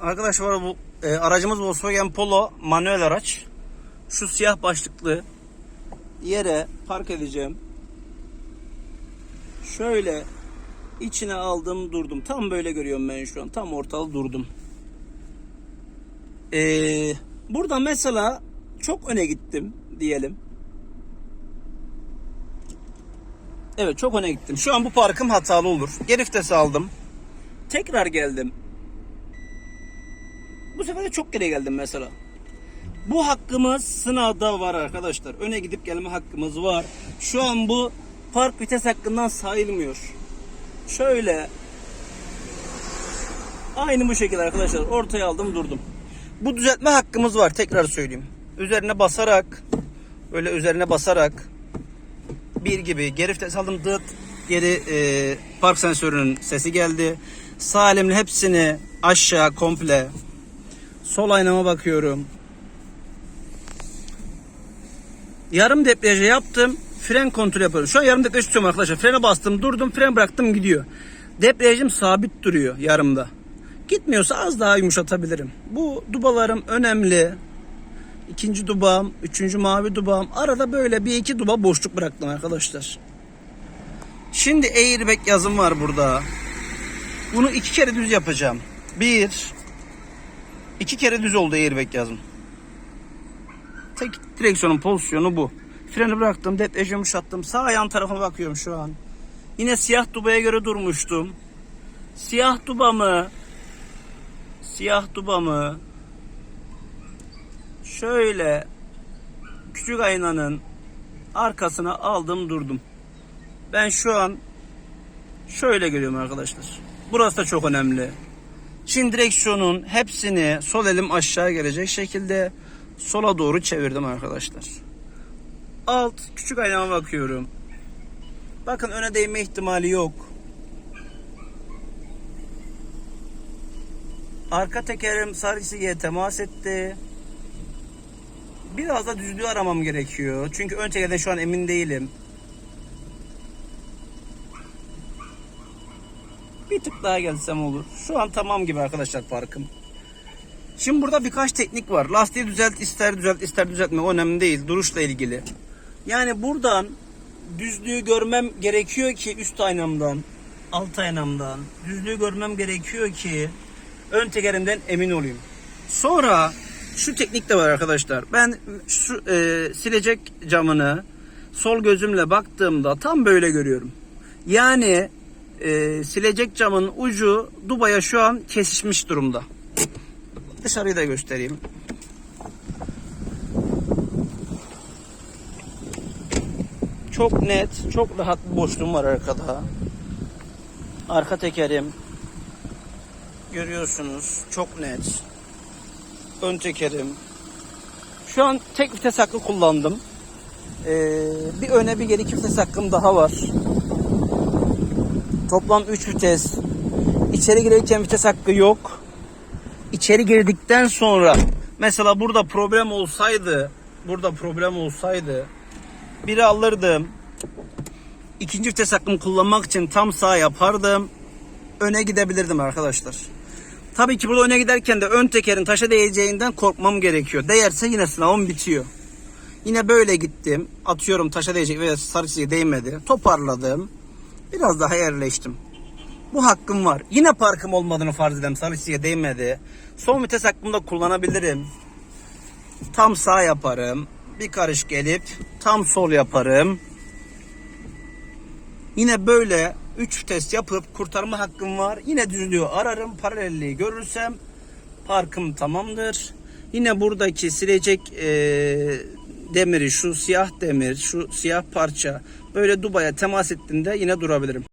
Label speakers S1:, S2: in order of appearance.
S1: Arkadaşlar bu e, aracımız Volkswagen Polo manuel araç. Şu siyah başlıklı yere park edeceğim. Şöyle içine aldım durdum. Tam böyle görüyorum ben şu an. Tam ortalı durdum. Ee, burada mesela çok öne gittim diyelim. Evet çok öne gittim. Şu an bu parkım hatalı olur. Geri vitesi aldım. Tekrar geldim. Bu sefer de çok geri geldim mesela. Bu hakkımız sınavda var arkadaşlar. Öne gidip gelme hakkımız var. Şu an bu park vites hakkından sayılmıyor. Şöyle aynı bu şekilde arkadaşlar ortaya aldım durdum. Bu düzeltme hakkımız var tekrar söyleyeyim. Üzerine basarak böyle üzerine basarak bir gibi geri vites aldım dıt geri e, park sensörünün sesi geldi. Sağ hepsini aşağı komple sol aynama bakıyorum. Yarım debriyaja yaptım. Fren kontrol yapıyorum. Şu an yarım debriyaj tutuyorum arkadaşlar. Frene bastım, durdum, fren bıraktım gidiyor. Debriyajım sabit duruyor yarımda. Gitmiyorsa az daha yumuşatabilirim. Bu dubalarım önemli. İkinci dubağım, üçüncü mavi dubağım. Arada böyle bir iki duba boşluk bıraktım arkadaşlar. Şimdi airbag yazım var burada. Bunu iki kere düz yapacağım. Bir, iki kere düz oldu airbag yazım. Tek direksiyonun pozisyonu bu. Freni bıraktım, debriyajı yumuşattım. Sağ ayağın tarafına bakıyorum şu an. Yine siyah dubaya göre durmuştum. Siyah dubamı siyah dubamı şöyle küçük aynanın arkasına aldım durdum. Ben şu an şöyle görüyorum arkadaşlar. Burası da çok önemli. Şimdi direksiyonun hepsini sol elim aşağı gelecek şekilde sola doğru çevirdim arkadaşlar. Alt küçük aynama bakıyorum. Bakın öne değme ihtimali yok. Arka tekerim sarı temas etti. Biraz da düzlüğü aramam gerekiyor. Çünkü ön tekerde şu an emin değilim. Bir tık daha gelsem olur. Şu an tamam gibi arkadaşlar parkım. Şimdi burada birkaç teknik var. Lastiği düzelt, ister düzelt, ister düzeltme. Önemli değil. Duruşla ilgili. Yani buradan düzlüğü görmem gerekiyor ki üst aynamdan, alt aynamdan düzlüğü görmem gerekiyor ki ön tekerimden emin olayım. Sonra şu teknik de var arkadaşlar. Ben şu e, silecek camını sol gözümle baktığımda tam böyle görüyorum. Yani e, silecek camın ucu dubaya şu an kesişmiş durumda. Dışarıyı da göstereyim. Çok net, çok rahat bir boşluğum var arkada. Arka tekerim görüyorsunuz çok net. Ön tekerim. Şu an tek vites hakkı kullandım. Ee, bir öne bir geri iki vites hakkım daha var. Toplam 3 vites. İçeri girerken vites hakkı yok. İçeri girdikten sonra mesela burada problem olsaydı burada problem olsaydı biri alırdım. İkinci vites hakkımı kullanmak için tam sağ yapardım. Öne gidebilirdim arkadaşlar. Tabii ki burada öne giderken de ön tekerin taşa değeceğinden korkmam gerekiyor. Değerse yine sınavım bitiyor. Yine böyle gittim. Atıyorum taşa değecek ve sarı çizgiye değmedi. Toparladım. Biraz daha yerleştim. Bu hakkım var. Yine parkım olmadığını farz edelim. Sarı çizgiye değmedi. Son vites hakkımda kullanabilirim. Tam sağ yaparım. Bir karış gelip tam sol yaparım. Yine böyle 3 vites yapıp kurtarma hakkım var. Yine düzlüğü ararım. Paralelliği görürsem parkım tamamdır. Yine buradaki silecek e, demiri, şu siyah demir, şu siyah parça böyle dubaya temas ettiğinde yine durabilirim.